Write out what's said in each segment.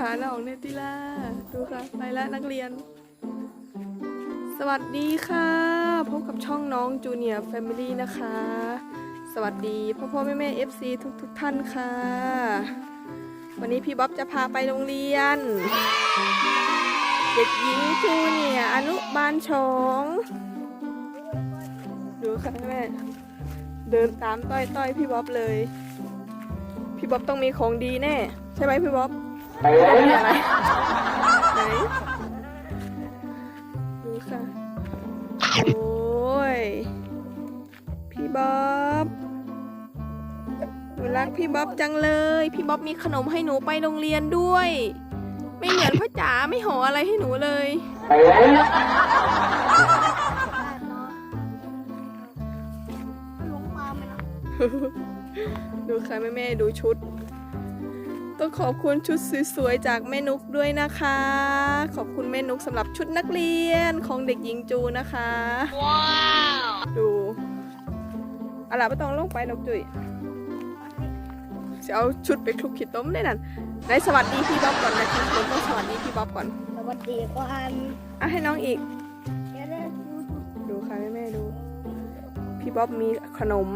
หาน้องเนติล่าดูค่ะ ไปแล้วนักเรียน สวัสดีค่ะ พบกับช่องน้องจูเนียร์แฟมิลี่นะคะ สวัสดีพ่อพ่อแม่แม่เอฟซีทุกทุกท่านค่ะ วันนี้พี่บ๊อบจะพาไปโรงเรียน เด็กหญิงจูเนียร์อนุบาลสองดูค่ะแม่เดินตามต้อยต้อยพี่บ๊อบเลย พี่บ๊อบต้องมีของดีแน่ ใช่ไหมพี่บ๊อบ พี่บ๊อบมีอะไรไหนดูค่ะ โอ้ย พี่บ๊อบหนูรักพี่บ๊อบจังเลย พี่บ๊อบมีขนมให้หนูไปโรงเรียนด้วย ไม่เหมือนพ่อจ๋าไม่ห่ออะไรให้หนูเลยลงมาไหมล่ะดูค่ะแม่แม่ๆดูชุด ต้องขอบคุณชุดสวยๆจากแม่นุกด้วยนะคะ ขอบคุณแม่นุกสำหรับชุดนักเรียนของเด็กหญิงจูนะคะ ว้าวดูอะไรไม่ต้องลงไปนกจุ๋ยจะเอาชุดไปคลุกขีดต้มได้นั่นไหนสวัสดีพี่บ๊อบก่อนนะพี่บ๊อบต้องสวัสดีพี่บ๊อบก่อนสวัสดีก่อนอะให้น้องอีกเดี๋ยวนะดูดูดูค่ะแม่แม่ๆดู พี่บ๊อบมีขนม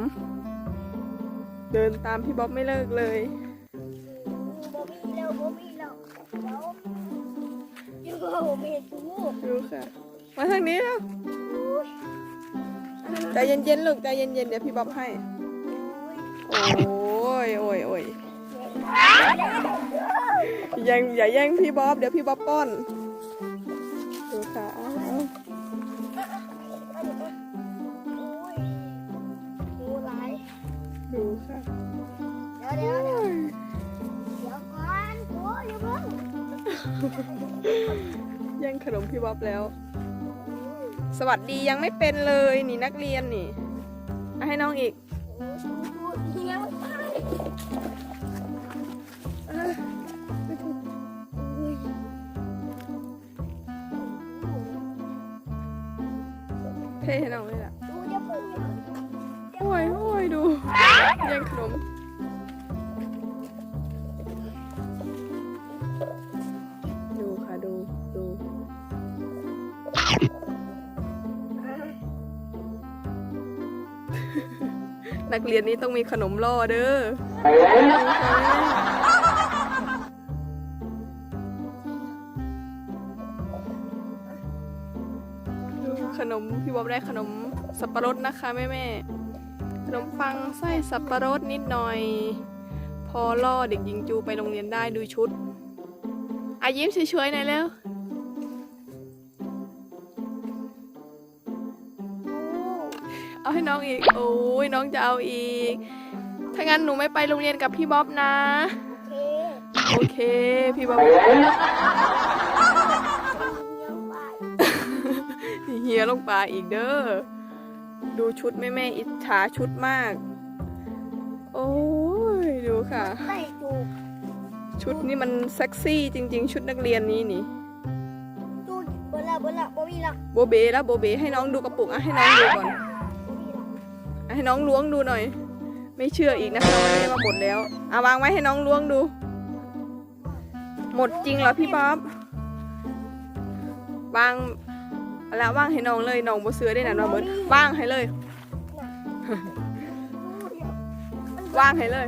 เดินตามพี่บ๊อบไม่เลิกเลย เดี๋ยวเดี๋ยวบ่มีตูดูค่ะ มาทางนี้แล้วอุ้ยใจเย็นๆลูกใจเย็นๆเดี๋ยวพี่บ๊อบให้ โอ้ยโอ้ยโอ้ยยังอย่าแย่งพี่บ๊อบเดี๋ยวพี่บ๊อบป้อนดูค่ะอ้าวอุ้ยดูหลายดูค่ะเดี๋ยวเดี๋ยวเดี๋ยวเดี๋ยวก่อนโอ้ยอย่าเพิ่งแย่งขนมพี่บ๊อบแล้ว สวัสดียังไม่เป็นเลยนี่นักเรียนนี่ให้น้องอีกเทให้น้องเลยล่ะโอ้ยโอ้ยดูย่งขนม นักเรียนนี้ต้องมีขนมล่อเด้อขนมพี่บ๊อบได้ขนมสับปะรดนะคะแม่แม่ขนมปังไส้สับปะรดนิดหน่อย พอล่อเด็กหญิงจูไปโรงเรียนได้ดูชุดอายิ้มช่วยๆหน่อยเร็ว เอาให้น้องอีก โอ้ยน้องจะเอาอีก ถ้างั้นหนูไม่ไปโรงเรียนกับพี่บ๊อบนะ โอเค พี่บ๊อบเฮียวไปเฮียลงปลาอีกเด้อ ดูชุดแม่แม่ๆอิจฉาชุดมาก โอ้ยดูค่ะ ชุดนี้มันเซ็กซี่จริง ๆ ชุดนักเรียนนี้นี่ดูบนละบนละบ่มีละโบเบแล้วโบเบให้น้องดูกระปุกอะให้น้องดูก่อน ให้น้องล้วงดูหน่อย ไม่เชื่ออีกนะคะว่าไม่ได้มาหมดแล้วอะวางไว้ให้น้องล้วงดู หมดจริงเหรอพี่บ๊อบวางแล้ววางให้น้องเลยน้องบ่เสือได้นะน้องเบิร์ดวางให้เลยวางให้เลย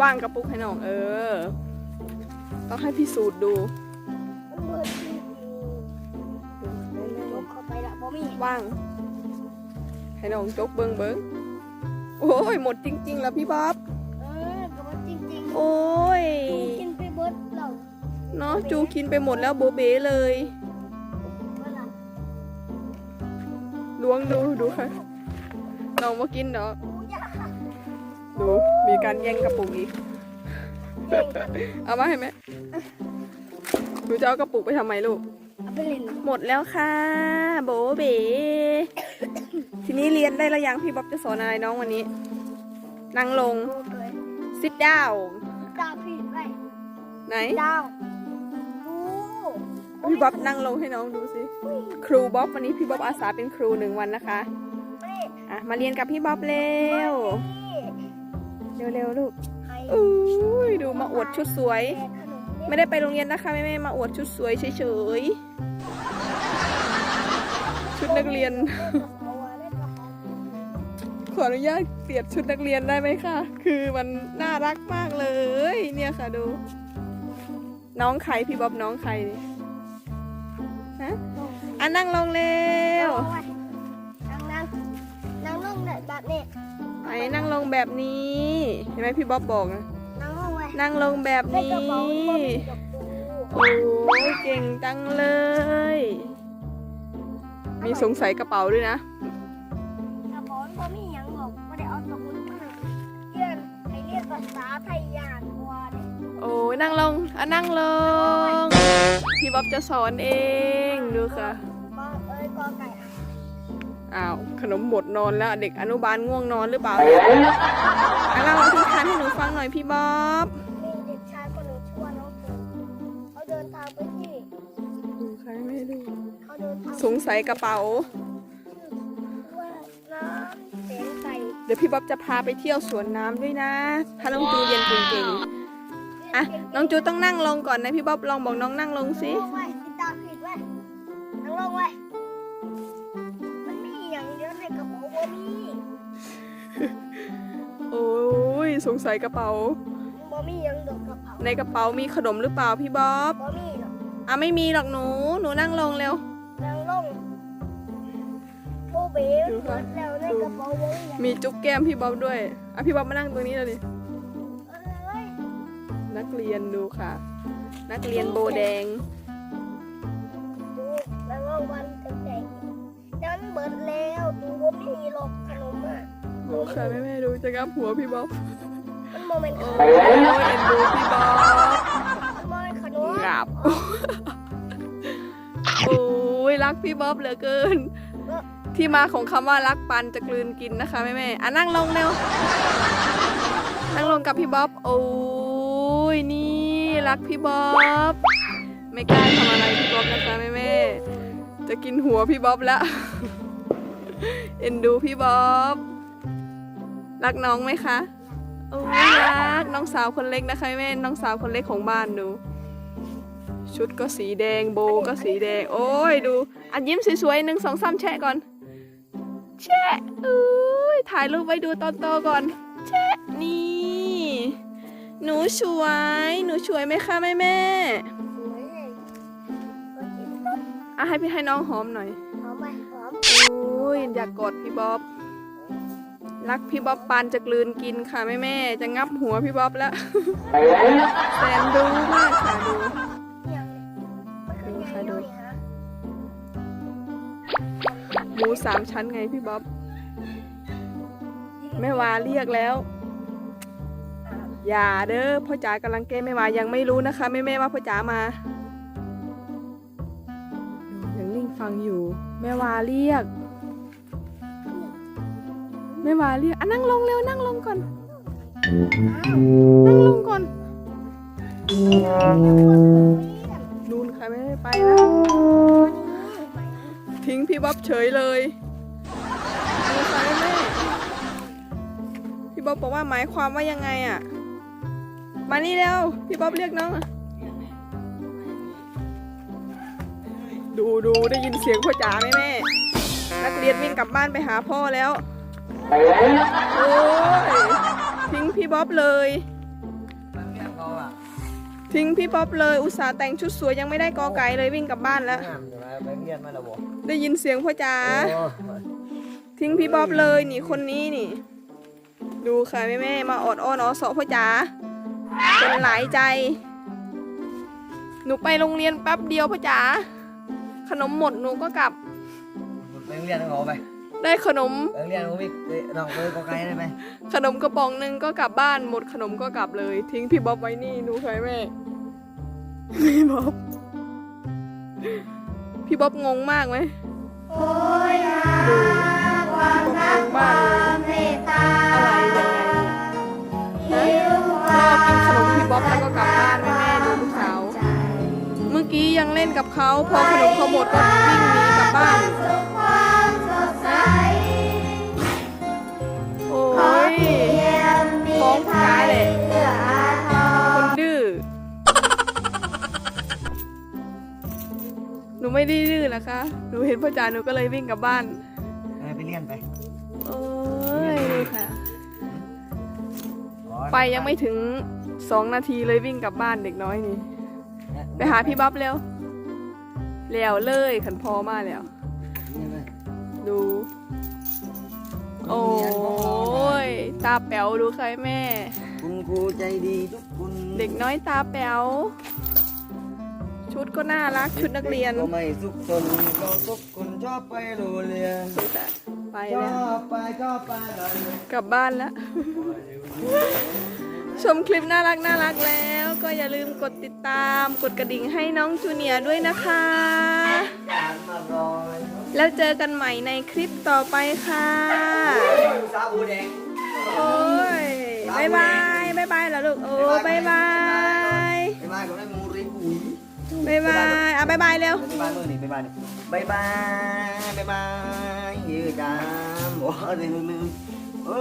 วางกระปุกให้น้อง เออ ต้องให้พี่สูตรดูว่าง ให้น้องจกเบิงเบิงโอ้ยหมดจริง ๆ แล้วพี่บ๊อบเออก็ว่าจริงโอ้ยๆดูกินไปเบิดเราเนาะจูกินไปหมดแล้วโบเบเลยเบิดละล้วงดูดูค่ะน้องมากินเนาะดูยาดูมีการแย่งกระปุกอีกเก่งเอามาให้แม่หนูจะเอากระปุกไปทำไมลูก เอาไปเล่นหมดแล้วค่ะ โบเบ ทีนี้เรียนได้แล้วยังพี่บ๊อบจะสอนอะไรน้องวันนี้ นั่งลงดูเลย sit down ดาวผิดไปไหน ดาวดูพี่บ๊อบนั่งลงให้น้องดูสิ ครูบ๊อบวันนี้พี่บ๊อบอาสาเป็นครูหนึ่งวันนะคะนี่อะ มาเรียนกับพี่บ๊อบเร็วนี่เร็วๆลูกให้อุ้ยดูมาอวดชุดสวยแจกขนมเล่นไม่ได้ไปโรงเรียนนะคะแม่แม่ๆมาอวดชุดสวยเฉยๆ ชุดนักเรียนเอาไว้เล่นกับเขาข ออนุญาตเปลี่ยนชุดนักเรียนได้ไหมคะคือมันน่ารักมากเลย เนี่ยค่ะดู น้องใครพี่บ๊อบน้องใครดิฮะอะนั่งลงเร็วเอาไว้นั่งนั่งนั่งลงเนี่ยแบบนี้ไอ้นั่งลงแบบนี้เห็นไหมพี่บ๊อบบอกนะนั่งลงไว้นั่งลงแบบเล่นนี้กระเป๋าไม่มีดอกดูโอ้ยเก่งจังเลย มีสงสัยกระเป๋าด้วยนะ ษาไทยยากกว่าเด็โอ้ยนั่งลงอะนั่งลง พี่บ๊อบจะสอนเองดูค่ะกอเอ้ยกอไก่อะอ้าวขนมหมดนอนแล้วเด็กอนุบาลง่วงนอนหรือเปล่าเนี่ยอะเล่าที่ทานให้หนูฟังหน่อยพี่บ๊อบ มีเด็กชายคนหนึ่งชื่อว่าน้องเฟิร์นเขาเดินทางไปที่ดูใครไม่ดูเขาเดินทางสงสัยกระเป๋าว่า ดี๋ยวพี่บ๊อบจะพาไปเที่ยวสวนน้ำด้วยนะ ถ้าน้องจูเรียนเก่งๆอะน้องจูต้องนั่งลงก่อนนะพี่บ๊อบลองบอกน้องนั่งลงสินั่งลงไว้ติดตามผิดไว้นั่งลงไว้มันมีอย่างเดียวในกระเป๋าว่ามีโอ้ยสงสัยกระเป๋า บ่มีอย่างดอกกระเป๋าในกระเป๋ามีขนมหรือเปล่าพี่บ๊อบบ่มีหรอกอะไม่มีหรอกหนูหนูนั่งลงเร็วนั่งลงโบเบ้ดูหมค่ะดแล้วใน กระเป๋าบ่มีอย่างมีจุ๊บแก้มพี่บ๊อบด้วยอะพี่บ๊อบมานั่งตรงนี้เลยดิอะไรนักเรียนดูค่ะ นักเรียนโบแดง ดูนั่งลงวันเต็มใจแต่มันเบิดแล้วดูบ่มีหรอกขนมอะดูค่ะแม่แม่ๆดูจะงับหัวพี่บ๊อบมันโมเมนต์ขโอ้นมยเอ็นดูพี่บ๊อบมันโมเมนต์ขนมงับโอ้ยรักพี่บ๊อบเหลือเกิน ที่มาของคำว่ารักปันจะกลืนกินนะคะแม่แม่อะนั่งลงเร็ว นั่งลงกับพี่บ๊อบโอ้ยนี่รักพี่บ๊อบไม่กล้าทำอะไรพี่บ๊อบนะคะแม่แม่จะกินหัวพี่บ๊อบแล้วเอ็นดูพี่บ๊อบรักน้องไหมคะโอ้ยรักน้องสาวคนเล็กนะคะแม่น้องสาวคนเล็กของบ้านดู ชุดก็สีแดงโบก็สีแดง โอ้ยดูอะยิ้มสวยๆหนึ่งสองสามแชะก่อน แชะอุ้ยถ่ายรูปไว้ดูตอนโตก่อน แชะนี่ หนูสวย หนูสวยไหมคะแม่แม่สวยเลยก็กินต้นอะให้พี่ให้น้องหอมหน่อยหอมไหมหอมโอ้ยอยากกอดพี่บ๊อบรักพี่บ๊อบปานจะกลืนกินค่ะแม่แม่ๆจะงับหัวพี่บ๊อบแล้วแสนดูมากค่ะดู สามชั้นไงพี่บ๊อบแม่วาเรียกแล้ว อย่าเด้อพ่อจ๋ากำลังแก้แม่วายังไม่รู้นะคะแม่แม่ว่าพ่อจ๋ามายังนิ่งฟังอยู่ แม่วาเรียกแม่วาเรียกอะนั่งลงเร็วนั่งลงก่อน นั่งลงก่อนนู่นค่ะแม่ไปแล้ว ทิ้งพี่บ๊อบเฉยเลยดูค่ะแม่พี่บ๊อบบอกว่าหมายความว่ายังไงอะ มานี่เร็วพี่บ๊อบเรียกน้องอะดูดูได้ยินเสียงพ่อจ๋าไหมแม่นักเรียนวิ่งกลับบ้านไปหาพ่อแล้ว โอ้ยทิ้งพี่บ๊อบเลย ทิ้งพี่บ๊อบเลยอุตส่าห์แต่งชุดสวยยังไม่ได้กอไก่เลยวิ่งกลับบ้านแล้วงามอยู่นะไปเรียนมาแล้วบ่ได้ยินเสียงพ่อจ๋าโอ้ทิ้งพี่บ๊อบเลยนี่คนนี้นี่ ดูค่ะแม่แม่ๆมาออดอ้อนออสอพ่อจ๋าเป็นหลายใจ หนูไปโรงเรียนแป๊บเดียวพ่อจ๋าขนมหมดหนูก็กลับไปเรียนเขาไป ได้ขนมไปเรียนเขาพี่น้องไปก็ไกลได้ไหมขนมกระป๋องหนึ่งก็กลับบ้านหมดขนมก็กลับเลย ทิ้งพี่บ๊อบไว้นี่ดูค่ะแม่พี่บ๊อบพี่บ๊อบงงมากไหมโอ้ยนะดูความรักความเมตตาอะไรยังไงฮะรอกินขนมพี่บ๊อบแล้วก็กลับบ้านแม่แม่ดูลูกสาวเมื่อกี้ยังเล่นกับเขาพอขนมเขาหมดก็วิ่งหนีกลับบ้านความ หนูไม่ได้ดื้อนะคะ หนูเห็นพ่อจ๋าหนูก็เลยวิ่งกลับบ้าน เออไปเรียนไปโอ้ยดูค่ะไปยังไม่ถึงสองนาทีเลยวิ่งกลับบ้านเด็กน้อยนี่ไปหาพี่บ๊อบเร็ว แล้วเลยขันพอมาแล้วดู โอ้ยตาแป๋วดูใครแม่ คุณครูใจดีทุกคนเด็กน้อยตาแป๋ว ชุดก็น่ารักชุดนักเรียนก็ไม่สุขสนเราทุกคนชอบไปโรงเรียนดูแต่ไปชแล้วอบไปชอบไปเลยกลับบ้านแล้ว ชมคลิปน่ารักน่ารักแล้ว ก็อย่าลืมกดติดตามกดกระดิ่งให้น้องจูเนียร์ด้วยนะคะการมารอยแล้วเจอกันใหม่ในคลิปต่อไปค่ะสาบูแดงโอ้ยบายบายบายบายเหรอลูกโอ้บายบายบ๊ายบายก็ได้มูริปุ๋ย บายบาย อะบายบายเร็ว บ๊ายบายมือนี่บ๊ายบายนี่บ๊ายบายบ๊ายบายยืดจามโอ้ยมลืม